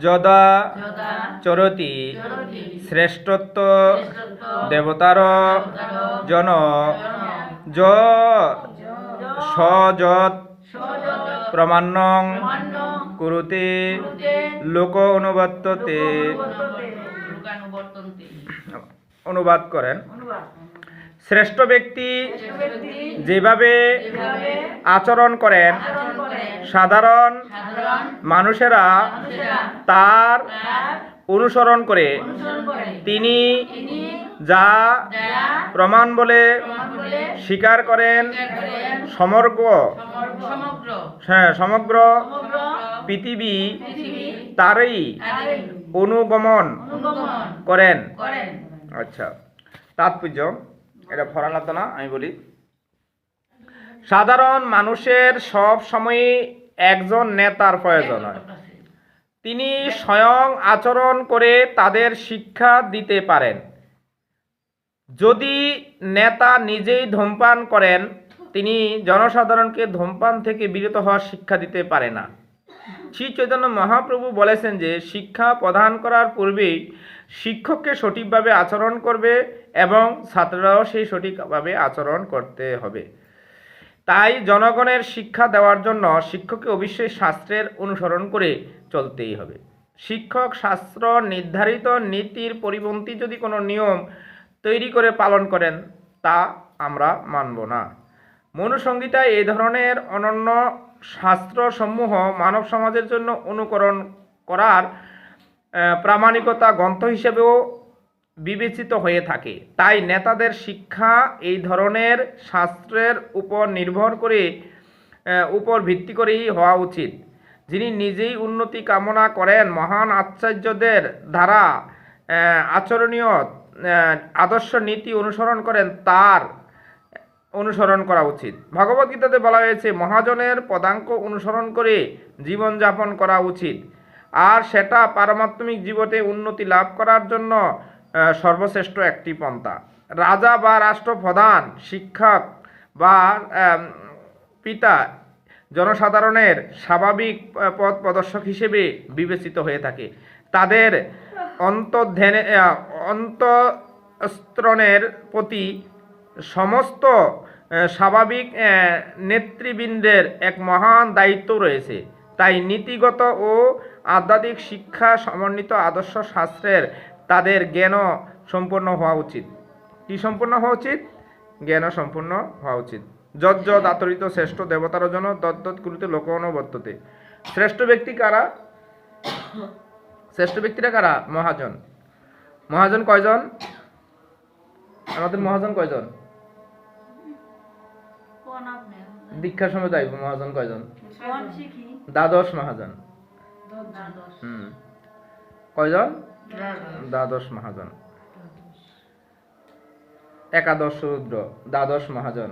যদা চরতি শ্রেষ্ঠত্ব দেবতার জন য সযৎ প্রমাণ্যং কুরুতে লোক অনুবাদতে অনুবাদ করেন। শ্রেষ্ঠ ব্যক্তি যেভাবে আচরণ করেন সাধারণ মানুষেরা তার অনুসরণ করে। তিনি যা প্রমাণ বলে স্বীকার করেন সমগ্র সমগ্র। হ্যাঁ সমগ্র পৃথিবী তারই অনুগমন করেন। আচ্ছা তাৎপর্য। এটা ফরান লাগতো না, আমি বলি। সাধারণ মানুষের সব সময় একজন নেতার প্রয়োজন হয়। তিনি স্বয়ং আচরণ করে তাদের শিক্ষা দিতে পারেন। যদি নেতা নিজেই ধূমপান করেন, তিনি জনসাধারণকে ধূমপান থেকে বিরত হওয়ার শিক্ষা দিতে পারে না। শ্রী চৈতন্য মহাপ্রভু বলেছেন যে, শিক্ষা প্রদান করার পূর্বেই শিক্ষককে সঠিকভাবে আচরণ করবে এবং ছাত্ররাও সেই সঠিকভাবে আচরণ করতে হবে। তাই জনগণের শিক্ষা দেওয়ার জন্য শিক্ষককে অবশ্যই শাস্ত্রের অনুসরণ করে চলতেই হবে। শিক্ষক শাস্ত্র নির্ধারিত নীতির পরিপন্থী যদি কোনো নিয়ম তৈরি করে পালন করেন, তা আমরা মানব না। মনুসংহিতায় এই ধরনের অনন্য শাস্ত্রসমূহ মানব সমাজের জন্য অনুকরণ করার প্রামাণিকতা গ্রন্থ হিসেবেও বিবেচিত হয়ে থাকে। তাই নেতাদের শিক্ষা এই ধরনের শাস্ত্রের উপর নির্ভর করে উপর ভিত্তি করেই হওয়া উচিত। যিনি নিজেই উন্নতি কামনা করেন, মহান আচার্যদের দ্বারা আচরণীয় আদর্শ নীতি অনুসরণ করেন, তার অনুসরণ করা উচিত। ভগবদ্গীতাতে বলা হয়েছে, মহাজনের পদাঙ্ক অনুসরণ করে জীবনযাপন করা উচিত। আর সেটা পারমাত্মিক জীবনে উন্নতি লাভ করার জন্য সর্বশ্রেষ্ঠ একটি পন্থা। রাজা বা রাষ্ট্রপ্রধান, শিক্ষক বা পিতা জনসাধারণের স্বাভাবিক পথ প্রদর্শক হিসেবে বিবেচিত হয়ে থাকে। তাদের অন্তর্ধ্যানে অন্তঃস্ত্রণের প্রতি সমস্ত স্বাভাবিক নেতৃবৃন্দের এক মহান দায়িত্ব রয়েছে। তাই নীতিগত ও আধ্যাত্মিক শিক্ষা সমন্বিত আদর্শ শাস্ত্রের তাদের জ্ঞান সম্পন্ন হওয়া উচিত। কি সম্পূর্ণ হওয়া উচিত? জ্ঞান সম্পূর্ণ হওয়া উচিত। যদ আতরিত শ্রেষ্ঠ দেবতার জন্য দত্তৎ কুরুতে লোক অনুবর্ততে শ্রেষ্ঠ ব্যক্তি কারা? শ্রেষ্ঠ ব্যক্তিরা কারা? মহাজন। মহাজন কয়জন? আমাদের মহাজন কয়জন? দীক্ষার সময় যাইব। মহাজন কয়জন? দ্বাদশ মহাজন। হুম। কয়জন? দ্বাদশ। মহাজন। একাদশ রুদ্র দ্বাদশ মহাজন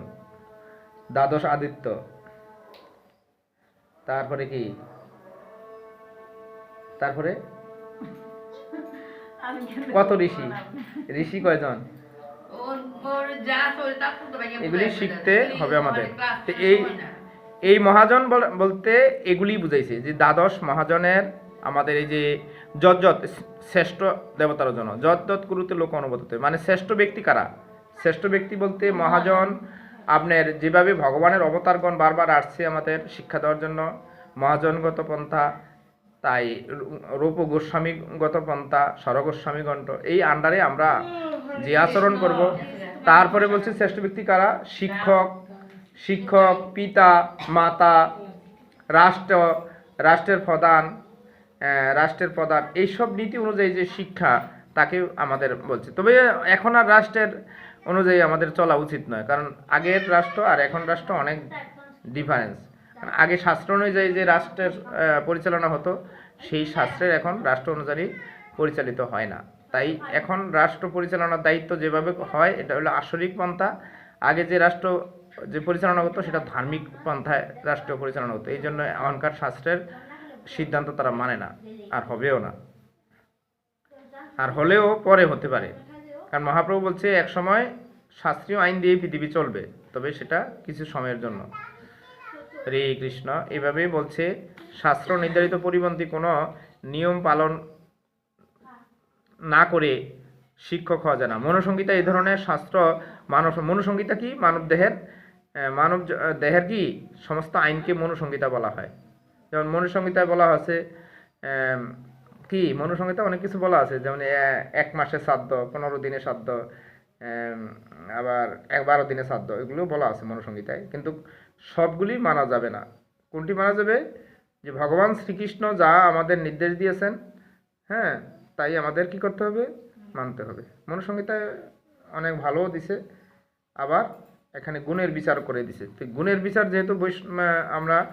দ্বাদশ আদিত্য। তারপরে কি? তারপরে? কত ঋষি? ঋষি কয়জন? এগুলি শিখতে হবে আমাদের। এই এই মহাজন বল- বলতে এগুলি বুঝাইছে যে দ্বাদশ মহাজনের আমাদের এই যে যত শ্রেষ্ঠ দেবতার জন্য, যত কুরুতে লোক অনুবদতে মানে শ্রেষ্ঠ ব্যক্তি কারা? শ্রেষ্ঠ ব্যক্তি বলতে মহাজন, আপনার যেভাবে ভগবানের অবতারগণ বারবার আসছে আমাদের শিক্ষা দেওয়ার জন্য, মহাজনগত পন্থা, তাই রূপ গোস্বামীগত পন্থা, স্বরগোস্বামী গণ্ঠ এই আন্ডারে আমরা যে আচরণ করব। তারপরে বলছে শ্রেষ্ঠ ব্যক্তি কারা? শিক্ষক শিক্ষক, পিতা, মাতা, রাষ্ট্র, রাষ্ট্রের প্রধান রাষ্ট্রের প্রধান, এইসব নীতি অনুযায়ী যে শিক্ষা, তাকে আমাদের বলছে। তবে এখন আর রাষ্ট্রের অনুযায়ী আমাদের চলা উচিত নয়, কারণ আগের রাষ্ট্র আর এখন রাষ্ট্র অনেক ডিফারেন্স আগে শাস্ত্র অনুযায়ী যে রাষ্ট্রের পরিচালনা হতো, সেই শাস্ত্রের এখন রাষ্ট্র অনুযায়ী পরিচালিত হয় না। তাই এখন রাষ্ট্র পরিচালনার দায়িত্ব যেভাবে হয়, এটা হলো আসরিক পন্থা। আগে যে রাষ্ট্র যে পরিচালনা হতো সেটা ধার্মিক পন্থায় রাষ্ট্র পরিচালনা হতো এই জন্য এখনকার শাস্ত্রের সিদ্ধান্ত তারা মানে না, আর হবেও না। আর হলেও পরে হতে পারে। কারণ মহাপ্রভু বলছে, এক সময় শাস্ত্রীয় আইন দিয়ে পৃথিবী চলবে, তবে সেটা কিছু সময়ের জন্য। হরে কৃষ্ণ, এভাবেই বলছে, শাস্ত্র নির্ধারিত পরিপন্থী কোনো নিয়ম পালন না করে শিক্ষক হওয়া যায় না। মনোসংগীতা এই ধরনের শাস্ত্র, মানব মনোসংগীতা কি? মানব দেহের মানব দেহের কি সমস্ত আইনকে মনোসংগীতা বলা হয়। যেমন মনুসংহিতায় বলা আছে কি মনুসংহিতা অনেক কিছু বলা আছে, যেমন এক মাসে শ্রাদ্ধ পনেরো দিনে শ্রাদ্ধ আবার এক বারো দিনে শ্রাদ্ধ এগুলো বলা আছে মনুসংহিতায়। কিন্তু সবগুলি মানা যাবে না। কোনটি মানা যাবে? যে ভগবান শ্রীকৃষ্ণ যা আমাদের নির্দেশ দিয়েছেন হ্যাঁ তাই আমাদের কি করতে হবে? মানতে হবে। মনুসংহিতায় অনেক ভালোও দিছে, আবার এখানে গুণের বিচার করে দিছে। তো গুণের বিচার যেহেতু আমরা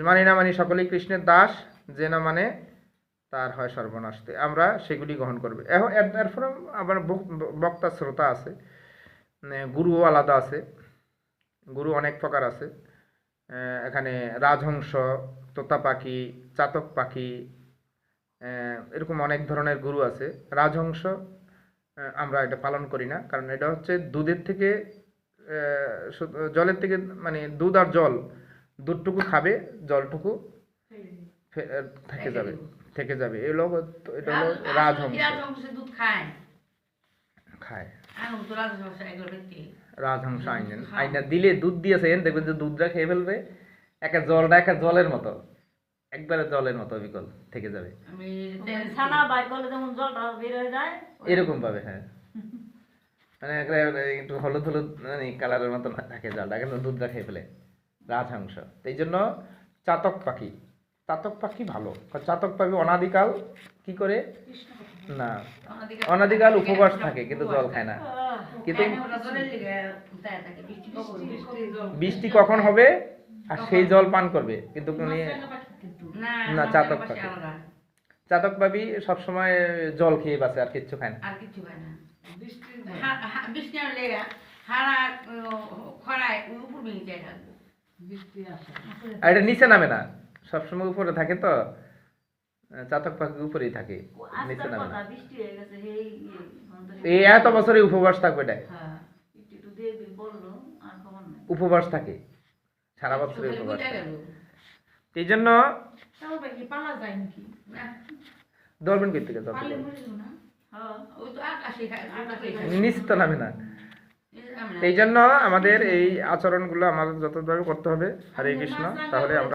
মানি না মানি সকলেই কৃষ্ণের দাস, যে না মানে তার হয় সর্বনাশ। তো আমরা সেগুলি গ্রহণ করবে। এখন এর- এরপরে আবার বক- বক্তা শ্রোতা আছে মানে গুরুও আলাদা আছে, গুরু অনেক প্রকার আছে। এখানে রাজহংস, তোতা পাখি, চাতক পাখি এরকম অনেক ধরনের গুরু আছে। রাজহংস আমরা এটা পালন করি না, কারণ এটা হচ্ছে দুধের থেকে জলের থেকে মানে দুধ আর জল দুধটুকু খাবে জলটুকু থেকে যাবে থেকে যাবে। এই হলো এটা হলো রাজহংস রাজহংস। খায়। এগুলো আইনেন। আইনা দিলে দুধ দিয়েছেন দেখবেন যে দুধটা খেয়ে ফেলবে একা জলটা একা জলের মতো। একবারে জলের মতো বিকল থেকে যাবে। এরকম পাবে হ্যাঁ। মানে একটু হলুদ হলুদ মানে কালারের মতো থাকে জলটা কিন্তু দুধটা খেয়ে ফেলে রাজহংস। এই জন্য চাতক পাখি চাতক পাখি ভালো চাতক পাখি অনাদিকাল কি করে? না অনাদিকাল উপবাস থাকে কিন্তু জল খায় না। কিন্তু বৃষ্টি কখন? হবে? আর সেই জল পান করবে কিন্তু না, চাতক পাখি। চাতক পাবি সবসময় জল খেয়ে বাঁচে আর কিচ্ছু খায় না। আর কিছু হয় না। বৃষ্টি আনলে হারা খরায় উপর ভেঙে যায় থাকব আর এটা নিচে নামে না? সবসময় উপরে থাকে তো? চাতক পাখি উপরেই থাকে নিচে নামে না। বৃষ্টি গেছে এই এত বছরে উপবাস থাকবে এটা? হ্যাঁ উপবাস থাকে সারা বছরে উপবাস থাকে। এই জন্য ধরবেন কই থেকে হ্যাঁ ওই তো আকাশে খায় আকাশে খায়। নিচে তো নামে না এই জন্য আমাদের এই আচরণগুলো আমাদের যতভাবে করতে হবে হরে কৃষ্ণ তাহলে আমরা